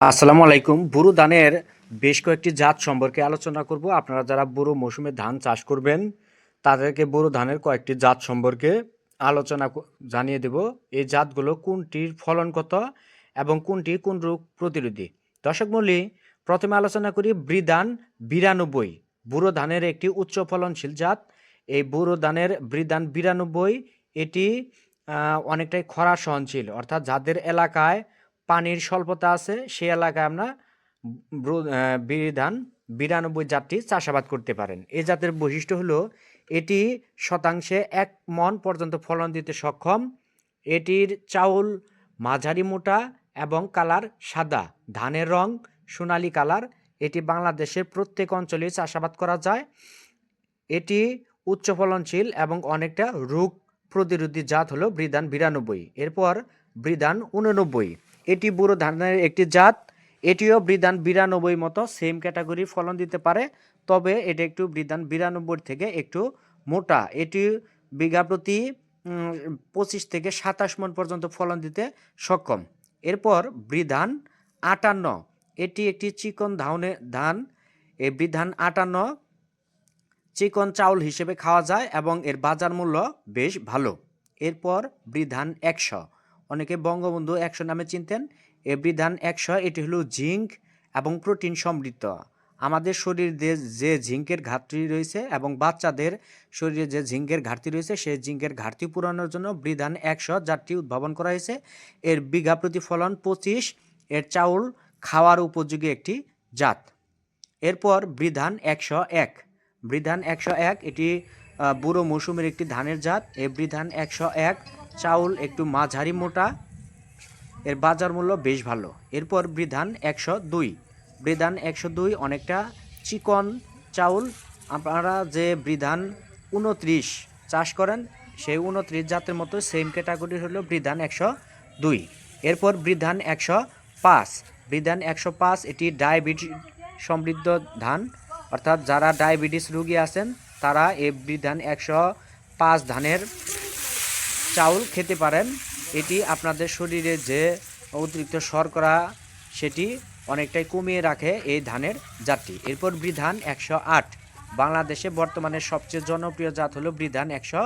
আসসালামু আলাইকুম। বুরু ধানের বেশ কয়েকটি জাত সম্পর্কে আলোচনা করব। আপনারা যারা বুরু মৌসুমে ধান চাষ করবেন, তাদেরকে বুরু ধানের কয়েকটি জাত সম্পর্কে আলোচনা জানিয়ে দেব। এই জাতগুলো কোনটির ফলন কত এবং কোনটি কোন রোগ প্রতিরোধী? দর্শক মূল্যে প্রথমে আলোচনা করি বৃদান বিরানব্বই। বুড়ো ধানের একটি উচ্চ ফলনশীল জাত। এই বুড়ো ধানের বৃদান বিরানব্বই, এটি অনেকটাই খরা সহনশীল। অর্থাৎ যাদের এলাকায় পানির স্বল্পতা আছে সেই এলাকায় আমরা বিধান বিরানব্বই জাতটি চাষাবাদ করতে পারেন। এই জাতের বৈশিষ্ট্য হলো, এটি শতাংশে এক মন পর্যন্ত ফলন দিতে সক্ষম। এটির চাউল মাঝারি মোটা এবং কালার সাদা। ধানের রং সোনালী কালার। এটি বাংলাদেশের প্রত্যেক অঞ্চলে চাষাবাদ করা যায়। এটি উচ্চ ফলনশীল এবং অনেকটা রোগ প্রতিরোধী জাত হলো বৃদান বিরানব্বই। এরপর বৃদান উননব্বই। এটি বুড়ো ধানের একটি জাত। এটিও বৃদান বিরানব্বই মতো সেম ক্যাটাগরি ফলন দিতে পারে, তবে এটা একটু বৃদান বিরানব্বই থেকে একটু মোটা। এটি বিঘা প্রতি পঁচিশ থেকে সাতাশ মন পর্যন্ত ফলন দিতে সক্ষম। এরপর বৃধান আটান্ন। এটি একটি চিকন ধানে ধান। এই বৃধান আটান্ন চিকন চাউল হিসেবে খাওয়া যায় এবং এর বাজার মূল্য বেশ ভালো। এরপর বৃধান একশো। অনেকে বঙ্গবন্ধু একশো নামে চিনতেন এ বৃধান একশো, এটি হলো জিঙ্ক এবং প্রোটিন সমৃদ্ধ। আমাদের শরীরে যে জিঙ্কের ঘাটতি রয়েছে এবং বাচ্চাদের শরীরে যে জিঙ্কের ঘাটতি রয়েছে, সেই জিঙ্কের ঘাটতি পূরণের জন্য বৃধান একশো জাতটি উদ্ভাবন করা হয়েছে। এর বিঘা প্রতি ফলন পঁচিশ, এর চাউল খাওয়ার উপযোগী একটি জাত। এরপর বৃধান একশো এক। বৃধান একশো এক, এটি বুড়ো মৌসুমের একটি ধানের জাত। এ বৃধান একশো এক চাউল একটু মাঝারি মোটা। এর বাজার মূল্য বেশ ভালো। এরপর বৃধান একশো দুই। বৃধান একশো দুই অনেকটা চিকন চাউল। আপনারা যে বৃধান উনত্রিশ চাষ করেন, সেই উনত্রিশ জাতের মতো সেম ক্যাটাগরি হলো বৃধান একশো দুই। এরপর বৃধান একশো পাঁচ। বৃধান একশো পাঁচ এটি ডায়াবেটিস সমৃদ্ধ ধান। অর্থাৎ যারা ডায়াবেটিস রোগী আছেন, তারা এই বৃধান একশো পাঁচ ধানের চাউল খেতে পারেন, এটি আপনাদের শরীরে যে অতিরিক্ত শর্করা, সেটি অনেকটাই কমিয়ে রাখে এই ধানের জাতটি। এরপর বৃধান একশো আট। বাংলাদেশে বর্তমানে সবচেয়ে জনপ্রিয় জাত হলো বৃধান একশো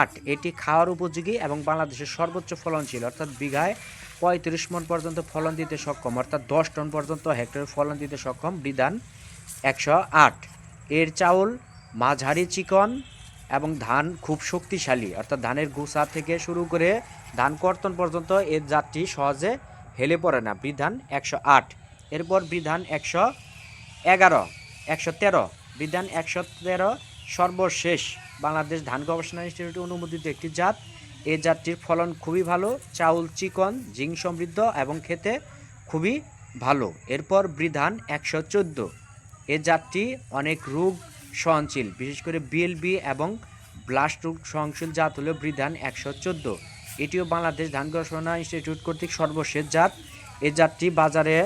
আট। এটি খাওয়ার উপযোগী এবং বাংলাদেশের সর্বোচ্চ ফলনশীল, অর্থাৎ বিঘায় পঁয়ত্রিশ মন পর্যন্ত ফলন দিতে সক্ষম, অর্থাৎ দশ টন পর্যন্ত হেক্টরে ফলন দিতে সক্ষম বৃধান একশো আট। এর চাউল মাঝারি চিকন এবং ধান খুব শক্তিশালী। অর্থাৎ ধানের গুসা থেকে শুরু করে ধান কর্তন পর্যন্ত এর জাতটি সহজে হেলে পড়ে না। বিধান একশো আট। এরপর বিধান একশো এগারো, একশো তেরো। বিধান একশো তেরো সর্বশেষ। বাংলাদেশ ধান গবেষণা ইনস্টিটিউট অনুমোদিত একটি জাত। এই জাতটির ফলন খুবই ভালো। চাউল, চিকন, জিং সমৃদ্ধ এবং খেতে খুবই ভালো। এরপর বৃধান একশো চোদ্দ। এ জাতটি অনেক রোগ সহনশীল, বিশেষ করে বিএলবি এবং ব্লাস্ট রোগ সহনশীল জাত হলো বৃধান একশো চোদ্দ। এটিও বাংলাদেশ ধান গবেষণা ইনস্টিটিউট কর্তৃক সর্বশেষ জাত। এই জাতটি বাজারে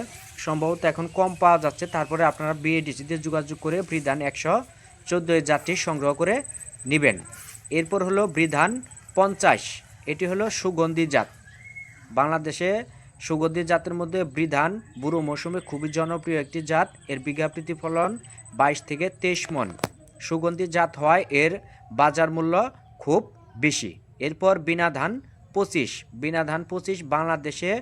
সম্ভবত এখন কম পাওয়া যাচ্ছে। তারপরে আপনারা বিএডিসিতে যোগাযোগ করে বৃধান একশো চোদ্দ এই জাতটি সংগ্রহ করে নেবেন। এরপর হলো বৃধান পঞ্চাশ। এটি হলো সুগন্ধি জাত। বাংলাদেশে সুগন্ধি জাতের মধ্যে বৃধান বুড়ো মৌসুমে খুবই জনপ্রিয় একটি জাত। এর বিঘা প্রতি ফলন বাইশ থেকে তেইশ মন। সুগন্ধি জাত হওয়ায় এর বাজার মূল্য খুব বেশি। এরপর বিনা ধান পঁচিশ। বিনা ধান পঁচিশ বাংলাদেশে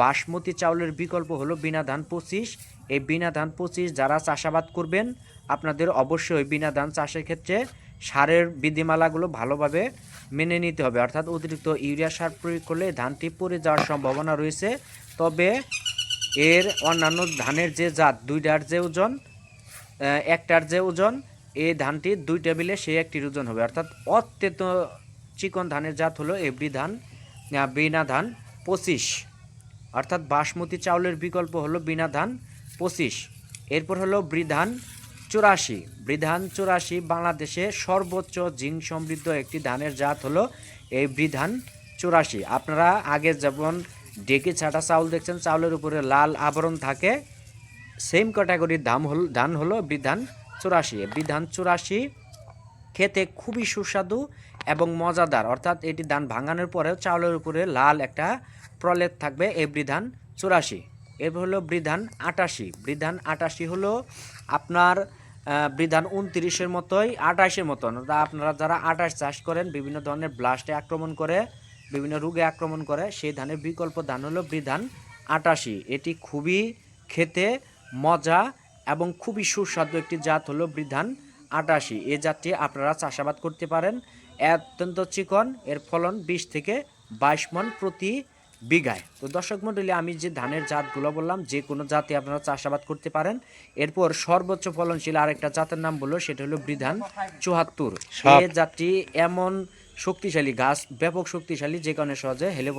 বাসমতি চাউলের বিকল্প হলো বিনা ধান পঁচিশ। এই বিনা ধান পঁচিশ যারা চাষাবাদ করবেন, আপনাদের অবশ্যই বিনা ধান চাষের ক্ষেত্রে সারের বিধিমালাগুলো ভালোভাবে মেনে নিতে হবে। অর্থাৎ অতিরিক্ত ইউরিয়া সার প্রয়োগ করলে ধানটি পড়ে যাওয়ার সম্ভাবনা রয়েছে। তবে এর অন্যান্য ধানের যে জাত, দুইটার যে ওজন একটার যে ওজন এই ধানটি দুই টেবিলে সেই একটির ওজন হবে। অর্থাৎ অত্যন্ত চিকন ধানের জাত হলো এভরি ধান বিনা ধান, পঁচিশ। অর্থাৎ বাসমতি চাউলের বিকল্প হলো বিনা ধান, পঁচিশ। এরপর হলো বৃধান চুরাশি বৃধান চুরাশি বাংলাদেশে সর্বোচ্চ জিঙ্ক সমৃদ্ধ একটি ধানের জাত হলো এই বৃধান চুরাশি। আপনারা আগে যেমন ডেকে ছাটা চাউল দেখছেন, চাউলের উপরে লাল আবরণ থাকে, সেম ক্যাটাগরির দাম হল, ধান হলো বিধান চুরাশি। বিধান চুরাশি খেতে খুবই সুস্বাদু এবং মজাদার, অর্থাৎ এটি ধান ভাঙানোর পরেও চাউলের উপরে লাল একটা প্রলেপ থাকবে এই বিধান চুরাশি। এরপর হলো বৃধান আটাশি। বৃধান আটাশি হলো আপনার বৃধান উনত্রিশের মতোই আটাশের মতন। আপনারা যারা আটাশ চাষ করেন, বিভিন্ন ধরনের ব্লাস্টে আক্রমণ করে, বিভিন্ন রোগে আক্রমণ করে, সেই ধানের বিকল্প ধান হলো বৃধান আটাশি। এটি খুবই খেতে মজা এবং খুবই সুস্বাদু একটি জাত হলো বৃধান আটাশি। এই জাতটি আপনারা চাষাবাদ করতে পারেন। অত্যন্ত চিকন, এর ফলন বিশ থেকে বাইশ মন প্রতি বিঘায়। তো দর্শক মন্ডলী আমি যে ধানের জাতগুলো বললাম যে কোনো জাতে আপনারা চাষাবাদ করতে পারেন। এরপর সর্বোচ্চ ফলনশীল আরেকটা জাতের নাম বলল সেটা হলো বিধান চুহাত্তর এ জাতটি এমন শক্তিশালী গাছ ব্যাপক শক্তিশালী যে কারণে সহজে হেলে